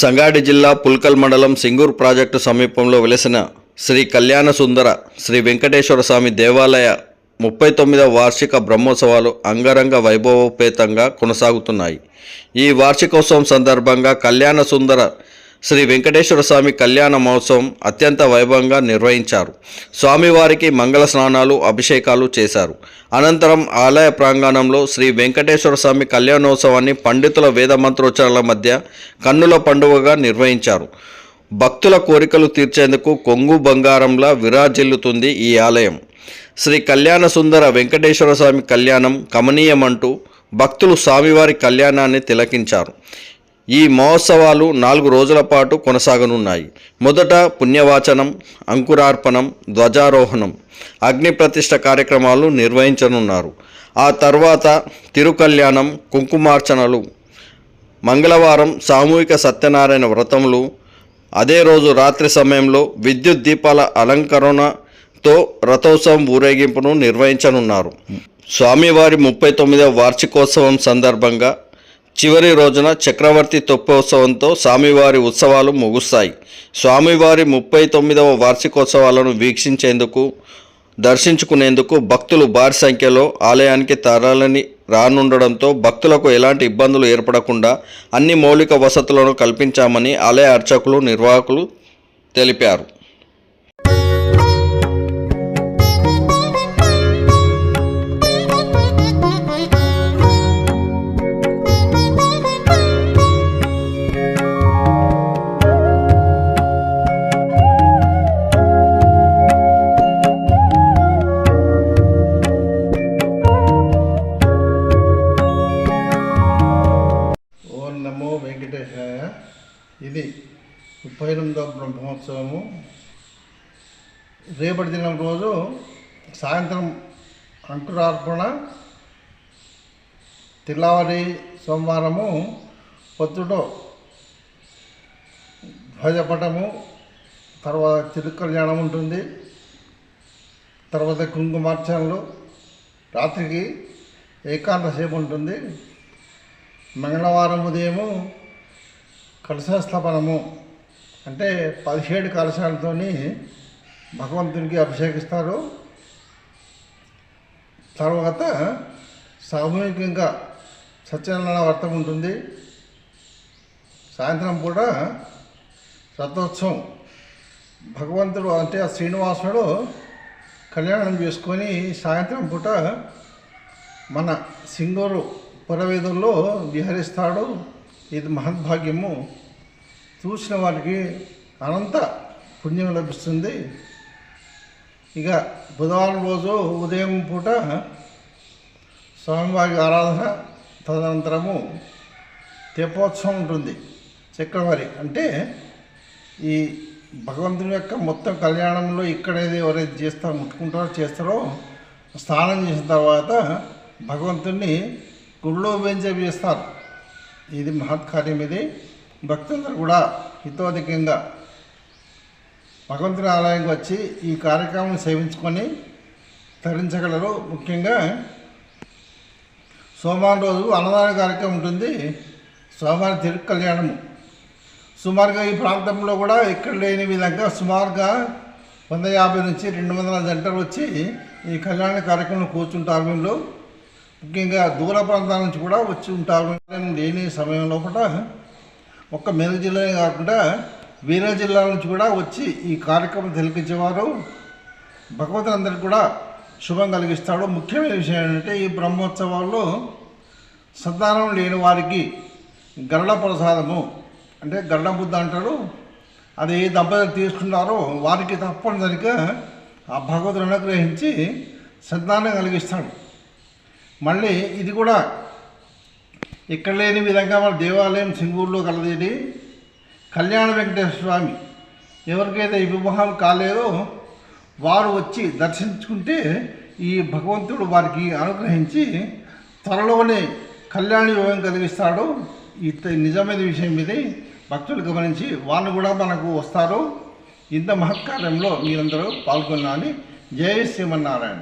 సంగారెడ్డి జిల్లా పుల్కల్ మండలం సింగూర్ ప్రాజెక్టు సమీపంలో వెలసిన శ్రీ కళ్యాణ సుందర శ్రీ వెంకటేశ్వర స్వామి దేవాలయ ముప్పై తొమ్మిదవ వార్షిక బ్రహ్మోత్సవాలు అంగరంగ వైభవోపేతంగా కొనసాగుతున్నాయి. ఈ వార్షికోత్సవం సందర్భంగా కళ్యాణ సుందర శ్రీ వెంకటేశ్వర స్వామి కళ్యాణ మహోత్సవం అత్యంత వైభవంగా నిర్వహించారు. స్వామివారికి మంగళ స్నానాలు అభిషేకాలు చేశారు. అనంతరం ఆలయ ప్రాంగణంలో శ్రీ వెంకటేశ్వర స్వామి కళ్యాణోత్సవాన్ని పండితుల వేద మంత్రోచ్చారాల మధ్య కన్నుల పండుగగా నిర్వహించారు. భక్తుల కోరికలు తీర్చేందుకు కొంగు బంగారంలా విరాజిల్లుతుంది ఈ ఆలయం. శ్రీ కళ్యాణ సుందర వెంకటేశ్వర స్వామి కళ్యాణం కమనీయమంటూ భక్తులు స్వామివారి కళ్యాణాన్ని తిలకించారు. ఈ మహోత్సవాలు నాలుగు రోజుల పాటు కొనసాగనున్నాయి. మొదట పుణ్యవాచనం అంకురార్పణం ధ్వజారోహణం అగ్నిప్రతిష్ట కార్యక్రమాలు నిర్వహించనున్నారు. ఆ తర్వాత తిరుకల్యాణం కుంకుమార్చనలు మంగళవారం సామూహిక సత్యనారాయణ వ్రతములు అదే రోజు రాత్రి సమయంలో విద్యుత్ దీపాల అలంకరణతో రథోత్సవం ఊరేగింపును నిర్వహించనున్నారు. స్వామివారి ముప్పై తొమ్మిదవ వార్షికోత్సవం సందర్భంగా చివరి రోజున చక్రవర్తి తొప్పోత్సవంతో స్వామివారి ఉత్సవాలు ముగుస్తాయి. స్వామివారి ముప్పై తొమ్మిదవ వార్షికోత్సవాలను వీక్షించేందుకు దర్శించుకునేందుకు భక్తులు భారీ సంఖ్యలో ఆలయానికి తరలని రానుండడంతో భక్తులకు ఎలాంటి ఇబ్బందులు ఏర్పడకుండా అన్ని మౌలిక వసతులను కల్పించామని ఆలయ అర్చకులు నిర్వాహకులు తెలిపారు. ముప్పై బ్రహ్మోత్సవము. రేపటి దినం రోజు సాయంత్రం అంకురార్పణ తెల్లవారి సోమవారము పొద్దుటో ధ్వజపటము తర్వాత తిరుకల్యాణం ఉంటుంది. తర్వాత కుంకుమార్చనలు రాత్రికి ఏకాంత సేపు ఉంటుంది. మంగళవారం ఉదయము కలశస్థాపనము. అంటే పదిహేడు కలశాలతో భగవంతునికి అభిషేకిస్తారు. తర్వాత సామూహికంగా సత్యనారాయణ వ్రతం ఉంటుంది. సాయంత్రం పూట రథోత్సవం. భగవంతుడు అంటే ఆ శ్రీనివాసుడు కళ్యాణం చేసుకొని సాయంత్రం పూట మన సింగూరు పురవేదుల్లో విహరిస్తాడు. ఇది మహద్భాగ్యము. చూసిన వారికి అనంత పుణ్యం లభిస్తుంది. ఇక బుధవారం రోజు ఉదయం పూట స్వామివారి ఆరాధన తదనంతరము తెప్పోత్సవం ఉంటుంది. చక్రవారి అంటే ఈ భగవంతుని యొక్క మొత్తం కళ్యాణంలో ఇక్కడేది ఎవరైతే చేస్తారో ముట్టుకుంటారో చేస్తారో స్నానం చేసిన తర్వాత భగవంతుణ్ణి గుళ్ళో వెంచేపు చేస్తారు ఇది మహత్కార్యం ఇది. భక్తులందరూ కూడా హితోధికంగా భగవంతుని ఆలయానికి వచ్చి ఈ కార్యక్రమం సేవించుకొని తరించగలరు. ముఖ్యంగా సోమవారం రోజు అన్నదాన కార్యక్రమం ఉంటుంది. సోమవారం తిరుగు కళ్యాణము సుమారుగా ఈ ప్రాంతంలో కూడా ఇక్కడ లేని విధంగా సుమారుగా వంద యాభై నుంచి రెండు వందల జంటలు వచ్చి ఈ కళ్యాణ కార్యక్రమంలో కూర్చుంటారు వీళ్ళు. ముఖ్యంగా దూర ప్రాంతాల నుంచి కూడా వచ్చి ఉంటారు. లేని సమయంలో కూడా ఒక్క మెదక్ జిల్లానే కాకుండా వేరే జిల్లాల నుంచి కూడా వచ్చి ఈ కార్యక్రమం తిలకించేవారు అందరికి కూడా శుభం కలిగిస్తాడు. ముఖ్యమైన విషయం ఏంటంటే ఈ బ్రహ్మోత్సవాల్లో సంతానం లేని వారికి గరుడ ప్రసాదము అంటే గరుడ బుద్ధ అంటారు. అది ఏ దంపతులు తీసుకున్నారో వారికి తప్పనిసరిగా ఆ భగవంతుడు అనుగ్రహించి సంతానం కలిగిస్తాడు. మళ్ళీ ఇది కూడా ఇక్కడ లేని విధంగా మన దేవాలయం సింగూరులో కలదేది? కళ్యాణ వెంకటేశ్వర స్వామి. ఎవరికైతే వివాహం కాలేదో వారు వచ్చి దర్శించుకుంటే ఈ భగవంతుడు వారికి అనుగ్రహించి త్వరలోనే కళ్యాణ యోగం కలిగిస్తాడు. ఇది నిజమైన విషయం ఇది భక్తులు గమనించి వాళ్ళు కూడా మనకు వస్తారు. ఇంత మహత్కార్యంలో మీరందరూ పాల్గొన్నారని జయ శ్రీమన్నారాయణ.